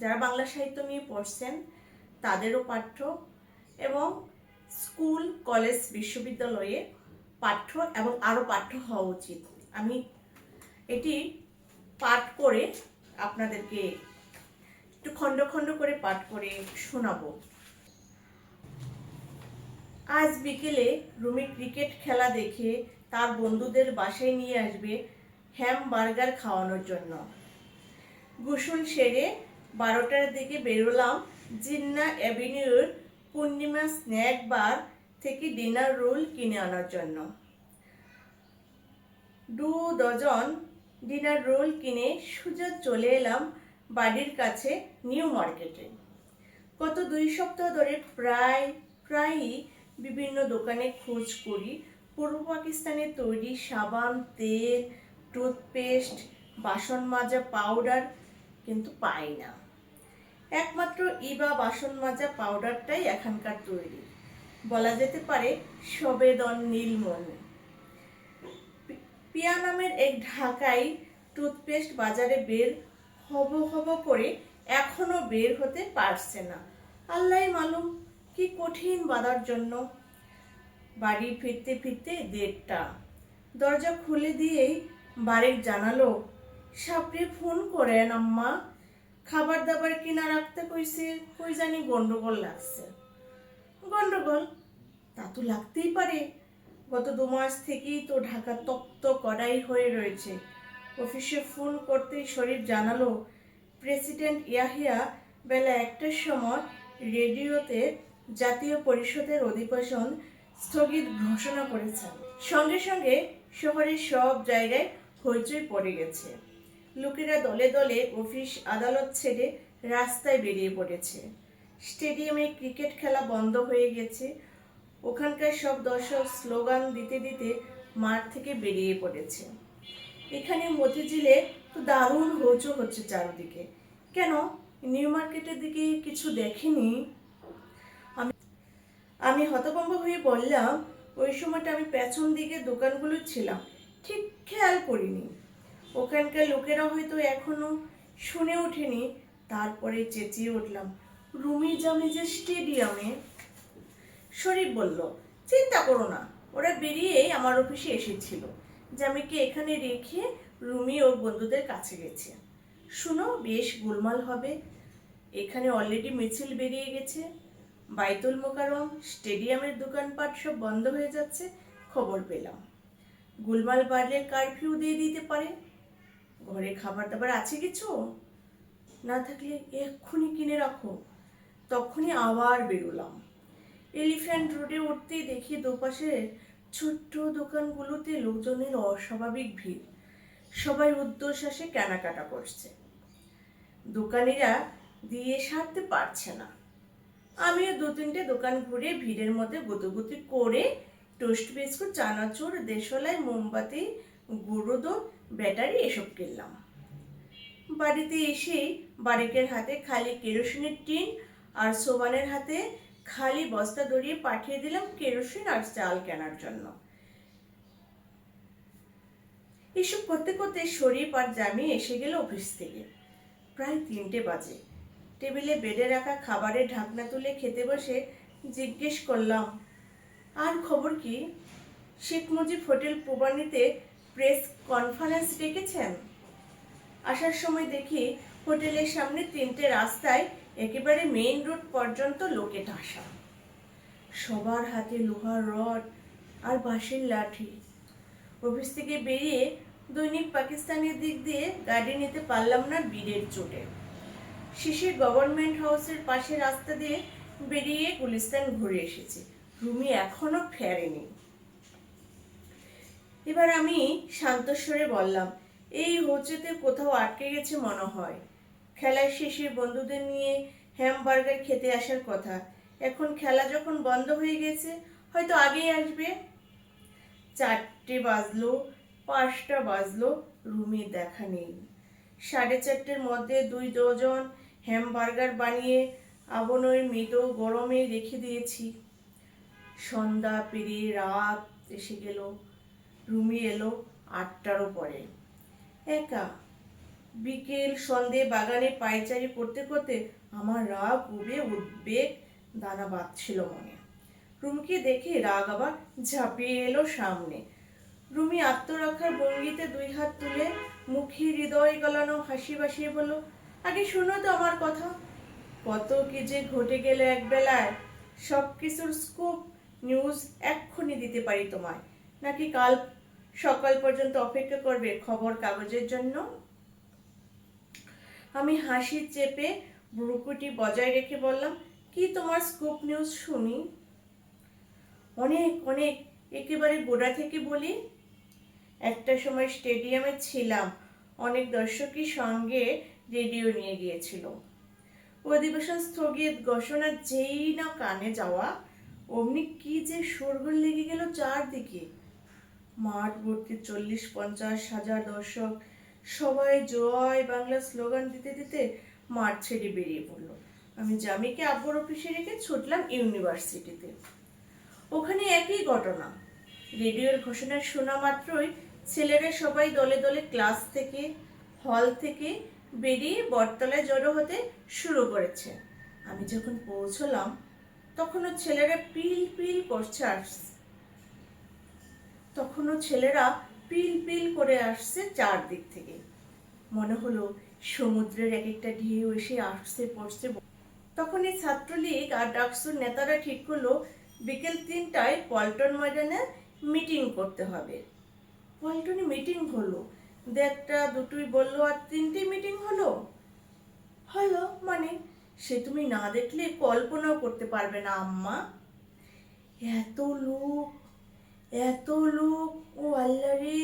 যারা বাংলা সাহিত্য নিয়ে পড়ছেন, তাদেরও পাঠ্য এবং স্কুল, কলেজ, বিশ্ববিদ্যালয়ে পাঠ্য এবং আরও পাঠ্য হওয়া উচিত। আমি এটি পাঠ করে আপনাদেরকে একটু খণ্ড খণ্ড করে পাঠ করে শোনাবো। আজ বিকেলে রুমি ক্রিকেট খেলা দেখে তার বন্ধুদের বাসায় নিয়ে আসবে হ্যাম বার্গার খাওয়ানোর জন্য। গোসল সেরে বারোটার দিকে বেরোলাম জিন্না অ্যাভিনিউর পূর্ণিমা স্ন্যাক বার থেকে ডিনার রোল কিনে আনার জন্য। দু ডজন ডিনার রোল কিনে সোজা চলে এলাম বাড়ির কাছে নিউ মার্কেটে। গত দুই সপ্তাহ ধরে প্রায়, প্রায়ই বিভিন্ন দোকানে খোঁজ করি। পূর্ব পাকিস্তানে তৈরি সাবান, তেল, টুথপেস্ট, বাসন মাজা, পাউডার কিন্তু পাই না। একমাত্র ইবা বাসন মাজা পাউডারটাই এখানকার তৈরি। বলা যেতে পারে সবেদন নীলমণি। পিয়া নামের এক ঢাকাই টুথপেস্ট বাজারে বের হব হব করে এখনও বের হতে পারছে না। আল্লাহ মালুম, কি কঠিন বাধার জন্য। বাড়ি ফিরতে ফিরতে দেড়টা। দরজা খুলে দিয়েই বাড়ির জানালো, সাপড়ে ফোন করেন আম্মা। খাবার দাবার কিনা রাখতে কইছে, কই জানি গন্ডগোল লাগছে। গন্ডগোল? তা তো লাগতেই পারে। গত দু মাস থেকেই তো ঢাকা তপ্ত কড়াই হয়ে রয়েছে। অফিসে ফোন করতেই শরীর জানালো, প্রেসিডেন্ট ইয়াহিয়া বেলা একটার সময় রেডিওতে জাতীয় পরিষদের অধিবেশন স্থগিত ঘোষণা করেছেন। সঙ্গে সঙ্গে শহরের সব জায়গায় হইচই পড়ে গেছে। লোকেরা দলে দলে অফিস আদালত ছেড়ে রাস্তায় বেরিয়ে পড়েছে। স্টেডিয়ামে ক্রিকেট খেলা বন্ধ হয়ে গেছে। ওখানকার সব দর্শক স্লোগান দিতে দিতে মাঠ থেকে বেরিয়ে পড়েছে। এখানে মতিঝিলে তো দারুণ হইচো হচ্ছে চারদিকে। কেন? নিউ মার্কেটের দিকে কিছু দেখিনি? আমি আমি হতভম্ব হয়ে বললাম, ওই সময়টা আমি পেছন দিকে দোকানগুলো ছিলাম। ঠিক খেয়াল করিনি। ওখানকার লোকেরা হয়তো এখনও শুনে ওঠেনি। তারপরে চেঁচিয়ে উঠলাম, রুমি জামি যে স্টেডিয়ামে? শরীফ বলল, চিন্তা করো না, ওরা বেরিয়ে আমার অফিসে এসেছিল। জামিকে এখানে রেখে রুমি ওর বন্ধুদের কাছে গেছে। শুনো, বেশ গোলমাল হবে। এখানে অলরেডি মিছিল বেরিয়ে গেছে। বাইতুল মোকারম স্টেডিয়ামের দোকানপাট সব বন্ধ হয়ে যাচ্ছে, খবর পেলাম। গোলমাল বাড়লে কারফিউ দিয়ে দিতে পারে। ঘরে খাবার দাবার আছে কিছু? না থাকলে এক্ষুনি কিনে রাখো। তখনই আবার বেরোলাম। এলিফ্যান্ট রোডে উঠতেই দেখি দুপাশে ছোট্ট দোকানগুলোতে লোকজনের অস্বাভাবিক ভিড়। সবাই উদ্যোশ্বাসে কেনাকাটা করছে। দোকানিরা দিয়ে সারতে পারছে না। আমিও দু তিনটে দোকান ঘুরে ভিড়ের মধ্যে গুতুগুতি করে টোস্ট বিস্কুট, চানাচুর, দেশলাই, মোমবাতি, গুঁড়ো ব্যাটারি এসব কিনলাম। বাড়িতে এসে বারিকের হাতে খালি কেরোসিনের টিন আর সোবানের হাতে খালি বস্তা ধরিয়ে পাঠিয়ে দিলাম কেরোসিন আর চাল কেনার জন্য। এসব করতে করতে শরীফ আর জামি এসে গেল অফিস থেকে। প্রায় তিনটে বাজে। টেবিলে বেডে রাখা খাবারের ঢাকনা তুলে খেতে বসে জিজ্ঞেস করলাম, আর খবর কি? শেখ মুজিব হোটেল প্রবানীতে প্রেস কনফারেন্স ডেকেছেন? আসার সময় দেখি হোটেলের সামনে তিনটে রাস্তায় একেবারে মেইন রোড পর্যন্ত লোকে ঠাসা। সবার হাতে লোহার রড আর বাঁশের লাঠি। অফিস থেকে বেরিয়ে দৈনিক পাকিস্তানের দিক দিয়ে গাড়ি নিতে পারলাম না বীরের চোটে। শেষে গভর্নমেন্ট হাউসের পাশে রাস্তা দিয়ে বেরিয়ে গুলিস্তান ঘুরে এসেছি। রুমি এখনও ফেরেনি। এবার আমি শান্তস্বরে বললাম, এই হোচেতে কোথাও আটকে গেছে মনে হয়? খেলার শেষে বন্ধুদের নিয়ে হ্যামবার্গার খেতে আসার কথা। এখন খেলা যখন বন্ধ হয়ে গেছে, হয়তো আগেই আসবে। চারটে বাজলো, পাঁচটা বাজলো, রুমে দেখা নেই। সাড়ে চারটের মধ্যে দুই ডজন হ্যামবার্গার বানিয়ে আবনই মৃদু গরমে রেখে দিয়েছি। সন্ধ্যা পেরিয়ে রাত এসে গেল। রুমি এলো আটটারও পরে একা। বিকেল সন্ধে বাগানে পায়চারি করতে করতে আমার রাগ, উবে, উদ্বেগ, দানা বাঁধছিল মনে। রুমকে দেখে রাগ আবার ঝাঁপিয়ে এলো সামনে। রুমি আত্মরক্ষার ভঙ্গিতে দুই হাত তুলে মুখে হৃদয় গলানো হাসি বাসিয়ে বলল, আগে শোনো তো আমার কথা। কত কি যে ঘটে গেল এক বেলায় সব কিছুর স্কুপ নিউজ এক্ষুনি দিতে পারি তোমায়। নাকি কাল সকাল পর্যন্ত অপেক্ষা করবে খবর কাগজের জন্য? আমি হাসি চেপে ভ্রুকুটি বজায় রেখে বললাম, কি তোমার স্কুপ নিউজ শুনি অনেক অনেক, একেবারে গোড়া থেকে বলি, একটা সময় স্টেডিয়ামে ছিলাম, অনেক দর্শকই সঙ্গে রেডিও নিয়ে গিয়েছিল। অধিবেশন স্থগিত, ঘোষণা যেই না কানে যাওয়া, অমনি কি যে শোরগোল লেগে গেল চারদিকে। মাঠ ভর্তি চল্লিশ, পঞ্চাশ, হাজার দর্শক। সবাই জয় বাংলা স্লোগান দিতে দিতে মাঠ ছেড়ে বেরিয়ে পড়ল। আমি জামিকে আব্বুর অফিসে রেখে ছুটলাম ইউনিভার্সিটিতে। ওখানে একই ঘটনা। রেডিওর ঘোষণা শোনা মাত্রই ছেলেরা সবাই দলে দলে ক্লাস থেকে, হল থেকে বেরিয়ে বটতলায় জড়ো হতে শুরু করেছে। আমি যখন পৌঁছলাম, তখনও ছেলেরা পিল পিল করছে আসছে তখনও ছেলেরা পিল পিল করে আসছে চারদিক থেকে। মনে হলো সমুদ্রের এক একটা ঢেউ এসে আসছে পড়ছে তখন এই ছাত্রলীগ আর ডাকসুর নেতারা ঠিক করল বিকেল তিনটায় পল্টন ময়দানে মিটিং করতে হবে। পল্টনে মিটিং হলো। দেড়টা, দুটোই বলল, আর তিনটে মিটিং হলো? হলো মানে? সে তুমি না দেখলে কল্পনাও করতে পারবে না, আম্মা। এত লোক এত লোক, ও আল্লাহ রে।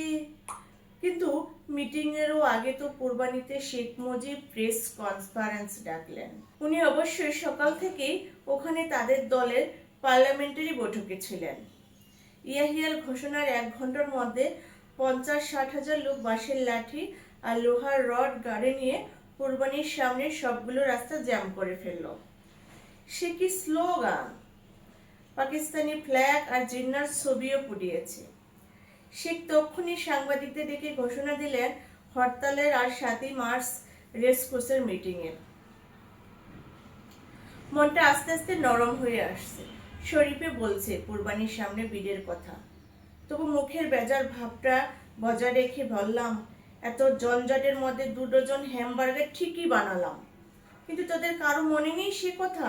কিন্তু মিটিংয়েরও আগে তো কোরবানিতে শেখ মুজিব প্রেস কনফারেন্স ডাকলেন। উনি অবশ্যই সকাল থেকেই ওখানে তাদের দলের পার্লামেন্টারি বৈঠকে ছিলেন। ইয়াহিয়ার ঘোষণার এক ঘণ্টার মধ্যে পঞ্চাশ ষাট হাজার লোক বাঁশের লাঠি আর লোহার রড গাড়ি নিয়ে কোরবানির সামনে সবগুলো রাস্তা জ্যাম করে ফেলল। সে কি স্লোগান পাকিস্তানি ফ্ল্যাগ আর জিন্নার ছবিও পুড়িয়েছে। শেখ তক্ষুনি সাংবাদিকদের ডেকে ঘোষণা দিলেন, হরতালের আর সাতই মার্চ রেসকোর্সের মিটিংয়ের মনটা আস্তে আস্তে নরম হয়ে আসছে। শরীফে বলছে, কোরবানির সামনে বিডের কথা। তবু মুখের বেজার ভাবটা বজায় রেখে বললাম, এত জঞ্জাটের মধ্যে দু ডজন হ্যামবার্গার ঠিকই বানালাম। কিন্তু তোদের কারও মনে নেই সে কথা?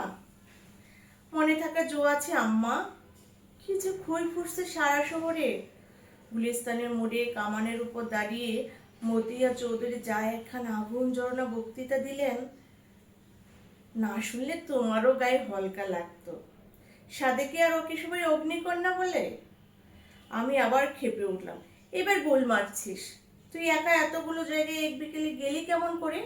মনে থাকা জো আছে, আম্মা। কি যে খই ফুটছে সারা শহরে। গুলিস্তানের মোড়ে কামানের উপর দাঁড়িয়ে মতিয়া চৌধুরী যা একখান আগুন জড়না বক্তৃতা দিলেন, না শুনলে তোমারও গায়ে হলকা লাগতো। সাদেকে আর ওকে সবাই অগ্নিকন্যা বলে? আমি আবার খেপে উঠলাম। এবার গোল মারছিস। তুই একা এতগুলো জায়গায় এক বিকেলে গেলি কেমন করে?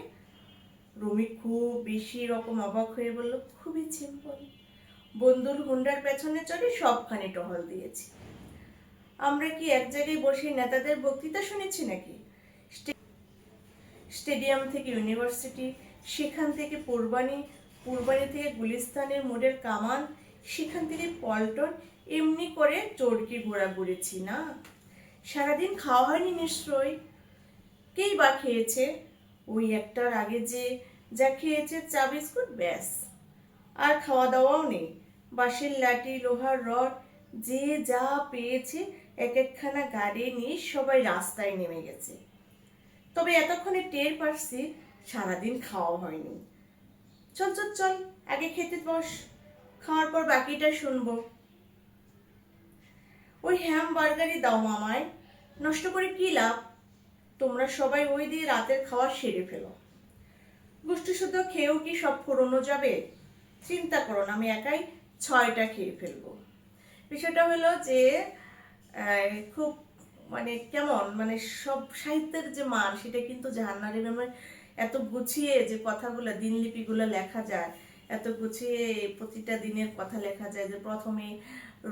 রমি খুব বেশি রকম অবাক হয়ে বলল, খুবই সিম্পল। বন্ধুর হুন্ডার পেছনে চড়ে সবখানে টহল দিয়েছি। আমরা কি এক জায়গায় বসে নেতাদের বক্তৃতা শুনেছি নাকি? স্টে- স্টেডিয়াম থেকে ইউনিভার্সিটি, সেখান থেকে পূর্বানি পূর্বানি থেকে গুলিস্তানের মোড়ের কামান, সেখান থেকে পল্টন, এমনি করে চরকি ঘোরাঘুরেছি না? সারাদিন খাওয়া হয়নি নিশ্চয়ই। কেই বা খেয়েছে? ওই একটার আগে যে, যা খেয়েছে চা বিস্কুট, ব্যাস। আর খাওয়া দাওয়াও নেই। বাঁশের লাঠি, লোহার রড, যে যা পেয়েছে এক একখানা গাড়ি নিয়ে সবাই রাস্তায় নেমে গেছে। তবে এতক্ষণে টের পারছি সারাদিন খাওয়া হয়নি। চল চল চল, আগে খেতে বস, খাওয়ার পর বাকিটা শুনব। ওই হ্যাম বার্গারই দাও মামায় নষ্ট করে কি লাভ? তোমরা সবাই ওই দিয়ে রাতের খাওয়া সেরে ফেলো। গোষ্ঠী শুদ্ধ খেয়েও কি সব ফুরোনো যাবে? চিন্তা করো না, আমি একাই ছয়টা খেয়ে ফেলব। বিষয়টা হলো যে খুব মানে কেমন মানে সব সাহিত্যের যে মান, সেটা কিন্তু জাহান্নারি ম্যামের এত গুছিয়ে যে কথাগুলো, দিনলিপিগুলো লেখা যায়, এত গুছিয়ে প্রতিটা দিনের কথা লেখা যায় যে প্রথমে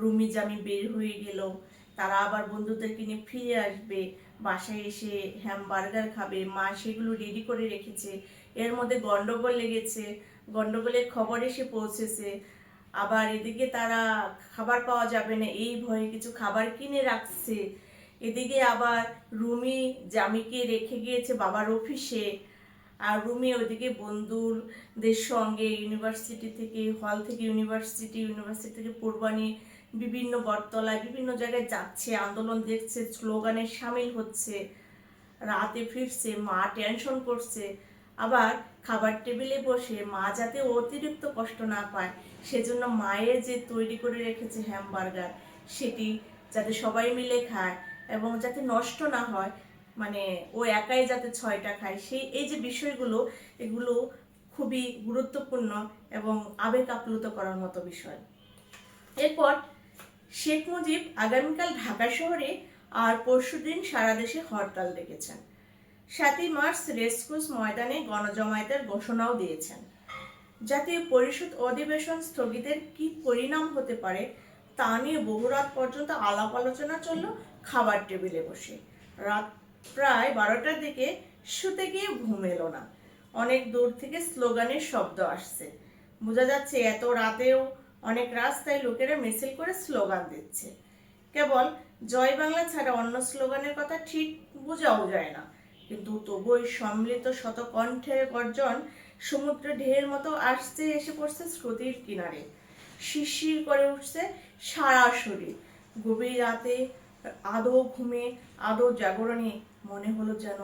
রুমি জামি বের হয়ে গেল, তারা আবার বন্ধুদেরকে নিয়ে ফিরে আসবে, বাসায় এসে হ্যামবার্গার খাবে, মা সেগুলো রেডি করে রেখেছে, এর মধ্যে গন্ডগোল লেগেছে, গন্ডগোলের খবর এসে পৌঁছেছে আবার এদিকে তারা খাবার পাওয়া যাবে না, এই ভয়ে কিছু খাবার কিনে রাখছে। এদিকে আবার রুমি জামিকে রেখে গিয়েছে বাবার অফিসে। আর রুমে ওইদিকে বন্ধুদের সঙ্গে ইউনিভার্সিটি থেকে, হল থেকে ইউনিভার্সিটি ইউনিভার্সিটি থেকে পূর্বাণী, বিভিন্ন বটতলায়, বিভিন্ন জায়গায় যাচ্ছে, আন্দোলন দেখছে, স্লোগানে সামিল হচ্ছে। রাতে ফিরছে, মা টেনশন করছে। আবার খাবার টেবিলে বসে মা যাতে অতিরিক্ত কষ্ট না পায়, সেজন্য মায়ের যে তৈরি করে রেখেছে হ্যামবার্গার সেটি যাতে সবাই মিলে খায় এবং যাতে নষ্ট না হয় মানে ও একাই যাতে ছয়টা খায়, সেই, এই যে বিষয়গুলো, এগুলো খুবই গুরুত্বপূর্ণ এবং আবেগ আপ্লুত করার মতো বিষয়। এরপর শেখ মুজিব আগামীকাল ঢাকা শহরে আর পরশুদিন সারা দেশে হরতাল ডেকেছেন। সাতই মার্চ রেসকোর্স ময়দানে গণজমায়েতের ঘোষণাও দিয়েছেন। জাতীয় পরিষদ অধিবেশন স্থগিতের কি পরিণাম হতে পারে তা নিয়ে বহু রাত পর্যন্ত আলাপ আলোচনা চলল খাবার টেবিলে বসে। রাত প্রায় বারোটার দিকে শুতে গিয়ে ঘুম এলো না। অনেক দূর থেকে স্লোগানের শব্দ আসছে। বোঝা যাচ্ছে এত রাতেও অনেক রাস্তায় লোকেরা মিছিল করে স্লোগান দিচ্ছে। কেবল জয় বাংলা ছাড়া অন্য স্লোগানের কথা ঠিক বোঝাও যায় না। কিন্তু তবুই সম্মিলিত শতকণ্ঠের গর্জন সমুদ্র ঢেউয়ের মতো আসছে, এসে পড়ছে শ্রুতির কিনারে। শিরশির করে উঠছে সারা শরীর। গভীর রাতে আদৌ ঘুমে, আদৌ জাগরণে মনে হলো যেন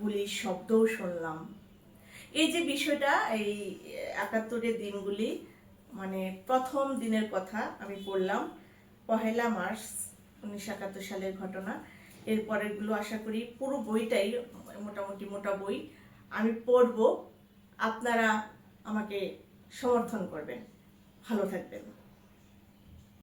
গুলির শব্দও শুনলাম। এই যে বিষয়টা, এই একাত্তরের দিনগুলি মানে প্রথম দিনের কথা আমি পড়লাম পহেলা মার্চ উনিশশো একাত্তর সালের ঘটনা। এরপরেরগুলো আশা করি পুরো বইটাই মোটামুটি মোটা বই। আমি পড়ব, আপনারা আমাকে সমর্থন করবেন। ভালো থাকবেন।